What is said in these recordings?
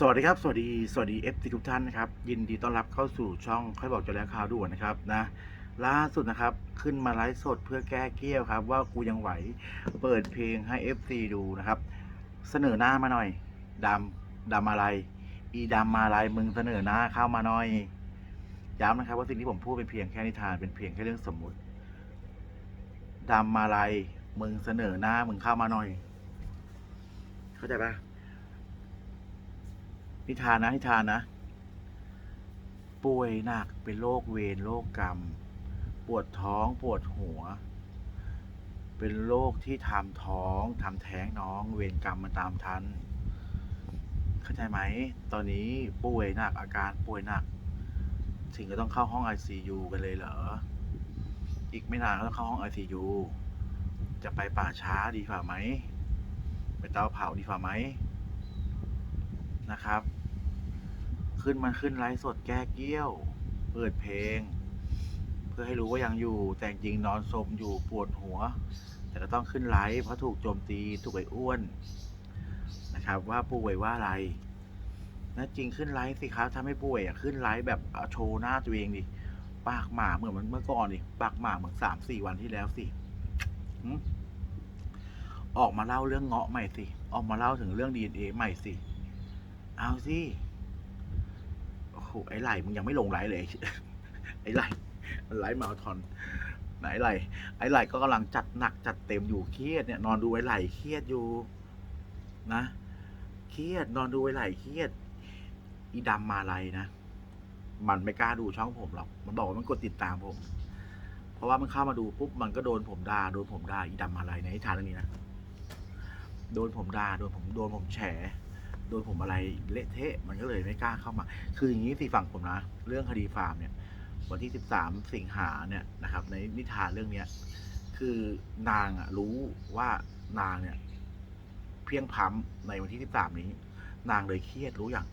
สวัสดีครับ สวัสดีสวัสดีเอฟซีทุกท่านนะครับ ยินดีต้อนรับเข้าสู่ช่องค่อยบอกจะแล้วข่าวด่วนนะครับนะล่าสุดนะครับขึ้นมาไลฟ์สดเพื่อแก้เกี้ยวครับ ว่ากูยังไหวเปิดเพลงให้ FC ดูนะครับ เสนอหน้ามาหน่อยดำดำอะไร อีดำมาอะไรมึงเสนอหน้าเข้ามาหน่อยย้ำนะครับว่าสิ่งที่ผมพูดเป็นเพียงแค่นิทานเป็นเพียงแค่เรื่องสมมุติดำมาอะไรมึงเสนอหน้ามึงเข้ามาหน่อย เข้าใจปะ นิทานนะนิทานนะ ป่วยหนักเป็นโรคเวรโรคกรรม ปวดท้องปวดหัว เป็นโรคที่ทำท้องทำแท้งน้อง เวรกรรมมันตามทัน เข้าใจไหม ตอนนี้ป่วยหนักอาการป่วยหนัก ถึงก็ต้องเข้าห้อง ICU กันเลยเหรอ อีกไม่นานก็ต้องเข้าห้อง ICU จะไปป่าช้าดีกว่าไหม ไปเตาเผาดีกว่าไหมนะครับ ขึ้นมาขึ้นไลฟ์สดแก้เกี้ยว เปิดเพลง เพื่อให้รู้ว่ายังอยู่แต่จริงนอนสมอยู่ปวดหัว แต่ก็ต้องขึ้นไลฟ์เพราะถูกโจมตีถูกไอ้อ้วนนะครับว่าป่วยว่าอะไรนะจริงขึ้นไลฟ์สิครับถ้าไม่ป่วยอะขึ้นไลฟ์แบบโชว์หน้าตัวเองดิปากหมาเหมือนมันเมื่อก่อนดิปากหมาเหมือนสามสี่วันที่แล้วสิออกมาเล่าเรื่องเงาะใหม่สิ ออกมาเล่าถึงเรื่องดีเอ็นเอใหม่สิ เอาสิ หไอ้ไหลมึงยังไม่ลงไลฟ์เลย ไอ้ไหลมันไลฟ์มาราธอนไหนไหลไอ้ไหลก็กำลังจัดหนักจัดเต็มอยู่เครียดเนี่ย นอนดูไอ้ไหลเครียดอยู่ นะเครียด นอนดูไอ้ไหลเครียด อีดำมาอะไรนะมันไม่กล้าดูช่องผมหรอกมันบอกว่ามันกดติดตามผม เพราะว่ามันเข้ามาดูปุ๊บมันก็โดนผมด่าโดนผมด่าอีดำมาอะไรในทานเรื่องนี้นะโดนผมด่าโดนผมโดนผมแฉ โดนผมอะไรเละเทะมันก็เลยไม่กล้าเข้ามา คืออย่างนี้สิฝั่งผมนะ เรื่องคดีฟาร์มเนี่ย วันที่ 13 สิงหาเนี่ยนะครับ ในนิทานเรื่องเนี้ยคือนางอะรู้ว่านางเนี่ย เพียงพ้ำในวันที่ 13 นี้ นางเลยเครียดรู้อย่าง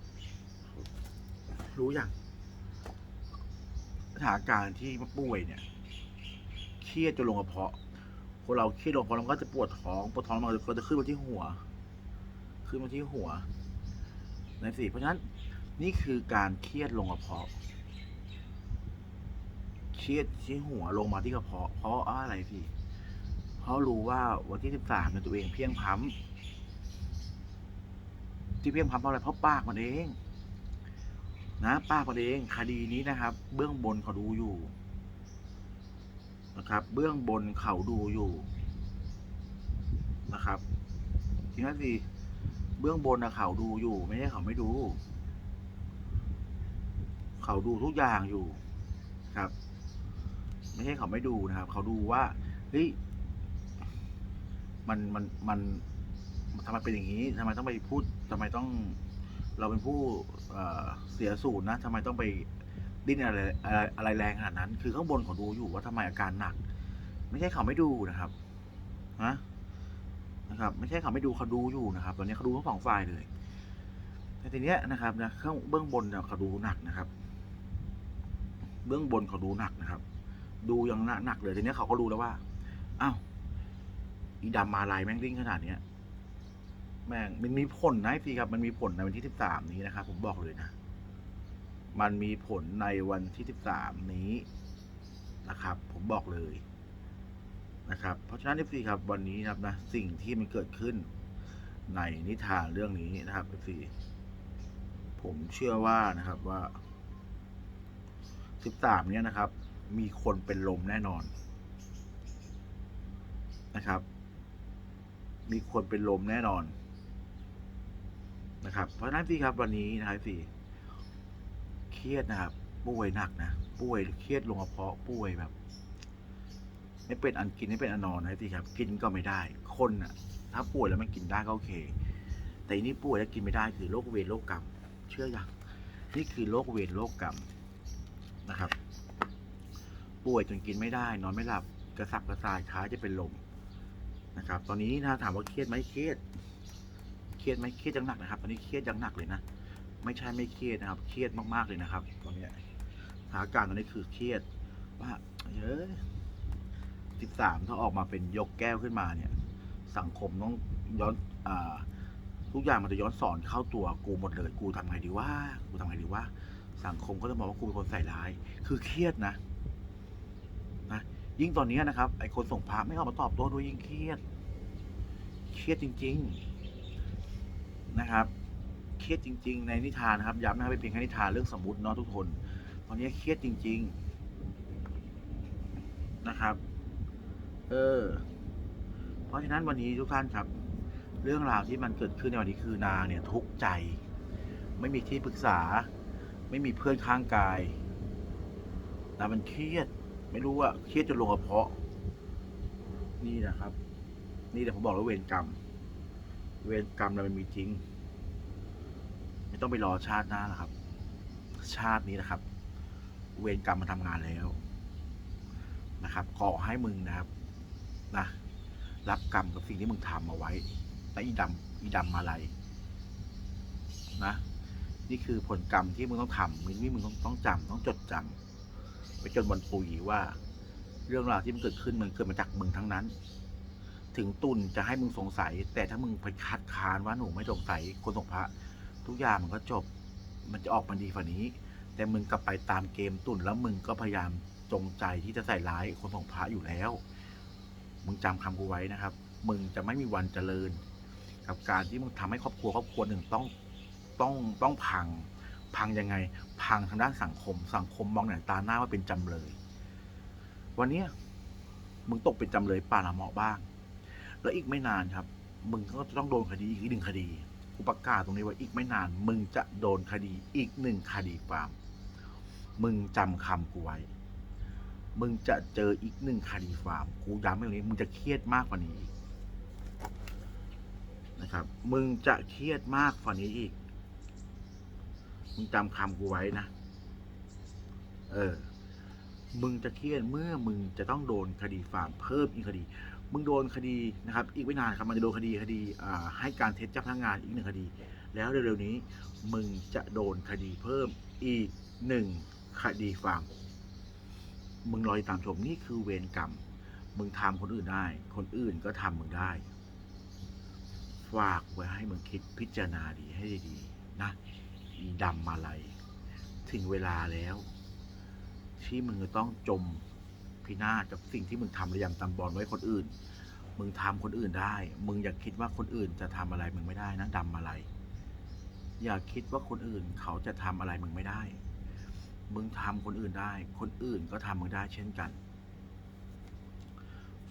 รู้อย่างสถานการณ์ที่ป่วยเนี่ยเครียดจนลงกระเพาะคนเราเครียดลงกระเพาะมันก็จะปวดท้องปวดท้องมันก็จะขึ้นมาที่หัว ขึ้นมาที่หัว ในสิเพราะฉะนั้นนี่คือการเครียดลงกระเพาะเครียดที่หัวลงมาที่กระเพาะ เพราะอะไรพี่เพราะรู้ว่าวันที่สิบสามเนี่ยตัวเองเพียงพล้ำที่เพียงพ้ำเพราะอะไรเพราะปากมันเอง นะปากมันเองคดีนี้นะครับ เบื้องบนเขาดูอยู่นะครับ เบื้องบนเขาดูอยู่นะครับทีนั้นสิ เบื้องบนนะเขาดูอยู่ ไม่ใช่เขาไม่ดู เขาดูทุกอย่างอยู่ครับ ไม่ใช่เขาไม่ดูนะครับ เขาดูว่าเฮ้ยมันมันมันทำไมเป็นอย่างนี้ทำไมต้องไปพูดทำไมต้อง เราเป็นผู้เสียสูตรนะทำไมต้องไปดิ้นอะไรอะไรอะไรแรงขนาดนั้น คือข้างบนเขาดูอยู่ว่าทำไมอาการหนัก ไม่ใช่เขาไม่ดูนะครับฮะ นะครับ ไม่ใช่เขาไม่ดูเขาดูอยู่นะครับ ตอนนี้เขาดูทั้งสองฝ่ายเลยแต่ทีเนี้ยนะครับนะข้างเบื้องบนเนี่ยเขาดูหนักนะครับ เบื้องบนเขาดูหนักนะครับ ดูยังหนักนกเลยทีเนี้ยเขาก็รู้แล้วว่าอ้าวอีดำมาลายแม่งดิ้งขนาดเนี้ยแม่งมันมีผลนะพี่ครับ มันมีผลในวันที่สิบสามนี้นะครับ ผมบอกเลยนะ มันมีผลในวันที่สิบสามนี้นะครับ ผมบอกเลย นะครับเพราะฉะนั้น FC ครับวันนี้นะครับนะสิ่งที่มันเกิดขึ้นในนิทานเรื่องนี้นะครับ FC ผมเชื่อว่านะครับว่า 13 เนี้ยนะครับ มีคนเป็นลมแน่นอนนะครับ มีคนเป็นลมแน่นอนนะครับ เพราะฉะนั้นพี่ครับวันนี้นะครับพี่เครียดนะครับป่วยหนักนะป่วยเครียดลงกระเพาะป่วยแบบ ไม่เป็นอันกินไม่เป็นอันนอนนะพี่ครับ กินก็ไม่ได้ คนอะ ถ้าป่วยแล้วมันกินได้ก็โอเค แต่อันนี่ป่วยแล้วกินไม่ได้คือโรคเวรโรคกรรม เชื่ออย่างนี่คือโรคเวรโรคกรรมนะครับ ป่วยจนกินไม่ได้ นอนไม่หลับกระสับกระส่ายคล้ายจะเป็นลมนะครับ ตอนนี้นะถามว่าเครียดไหมเครียด เครียดไหมเครียดอยังหนักนะครับ ตอนนี้เครียดอยังหนักเลยนะไม่ใช่ไม่เครียดนะครับ เครียดมากๆเลยนะครับ ตอนนี้สถานการณ์ตอนนี้คือเครียดว่าเยอะิบสามถ้าออกมาเป็นยกแก้วขึ้นมาเนี่ย สังคมต้องย้อนอ่าทุกอย่างมันจะย้อนสอนเข้าตัวกูหมดเลย กูทำไงดีว่า กูทำไงดีว่า สังคมก็จะมองว่ากูเป็นคนใส่ร้าย คือเครียดนะนะ ยิ่งตอนนี้นะครับ ไอ้คนส่งพระไม่ออกมาตอบโต้ด้วยยิ่งเครียด เครียดจริง ๆนะครับ เครียดจริง ๆ ในนิทานนะครับ ย้ำนะครับเป็นเพียงแค่นิทานเรื่องสมมติเนาะทุกคน ตอนนี้เครียดจริง ๆนะครับ ออ เพราะฉะนั้นวันนี้ทุกท่านครับ เรื่องราวที่มันเกิดขึ้นในวันนี้คือนางเนี่ยทุกข์ใจ ไม่มีที่ปรึกษา ไม่มีเพื่อนข้างกาย แต่มันเครียด ไม่รู้ว่าเครียดจนลงกระเพาะ นี่นะครับ นี่แหละผมบอกแล้วเวรกรรม เวรกรรมเรามันมีจริง ไม่ต้องไปรอชาติหน้าหรอกครับ ชาตินี้นะครับ เวรกรรมมันทำงานแล้วนะครับขอให้มึงนะครับ นะรับกรรมกับสิ่งที่มึงทำเอาไว้และอีดำอีดำมาลัยนะ นี่คือผลกรรมที่มึงต้องทำมึงนี่มึงต้องต้องจำต้องจดจำไปจนวันปุยว่า เรื่องราวที่มันเกิดขึ้นมันเกิดมาจากมึงทั้งนั้น ถึงตุนจะให้มึงสงสัย แต่ถ้ามึงไปคัดค้านว่าหนูไม่สงสัยคนสงพระทุกอย่างมันก็จบ มันจะออกมาดีกว่านี้ แต่มึงกลับไปตามเกมตุนแล้วมึงก็พยายามจงใจที่จะใส่ร้ายคนสงพระอยู่แล้ว มึงจำคำกูไว้นะครับ มึงจะไม่มีวันเจริญ กับการที่มึงทำให้ครอบครัวครอบครัวหนึ่งต้องต้องต้องพัง พังยังไง พังทางด้านสังคม สังคมมองหน้าตาหน้าว่าเป็นจำเลย วันเนี้มึงตกเป็นจำเลยป่าละเมาะบ้าง แล้วอีกไม่นานครับ มึงก็ต้องโดนคดีอีกหนึ่งคดีกูประกาศตรงนี้ว่าอีกไม่นาน มึงจะโดนคดีอีกหนึ่งคดีความ มึงจำคำกูไว้ มึงจะเจออีกหนึ่งคดีความกูย้ำไว้ตรงนี้มึงจะเครียดมากกว่านี้อีกนะครับ มึงจะเครียดมากกว่านี้อีก มึงจำคำกูไว้นะ เออ มึงจะเครียดเมื่อมึงจะต้องโดนคดีความเพิ่มอีกคดี มึงโดนคดีนะครับ อีกไม่นานครับมันจะโดนคดีคดีให้การเท็จเจ้าพนักงานอีกหนึ่งคดี แล้วเร็วๆนี้ มึงจะโดนคดีเพิ่มอีกหนึ่งคดีความ มึงรอติดตามชมนี่คือเวรกรรม มึงทำคนอื่นได้ คนอื่นก็ทำมึงได้ ฝากไว้ให้มึงคิดพิจารณาดีให้ดีๆนะอีดำมาลัยถึงเวลาแล้ว ที่มึงจะต้องจมพินาศกับสิ่งที่มึงทำระยำตำบอลไว้คนอื่น มึงทำคนอื่นได้ มึงอย่าคิดว่าคนอื่นจะทำอะไรมึงไม่ได้นะดำมาลัยอย่าคิดว่าคนอื่นเขาจะทำอะไรมึงไม่ได้ มึงทำคนอื่นได้ คนอื่นก็ทำมึงได้เช่นกัน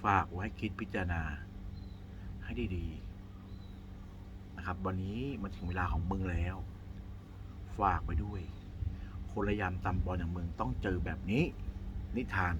ฝากไว้คิดพิจารณา ให้ดีๆนะครับ วันนี้มันถึงเวลาของมึงแล้ว ฝากไปด้วย คนระยำตำบอลอย่างมึงต้องเจอแบบนี้ นิทาน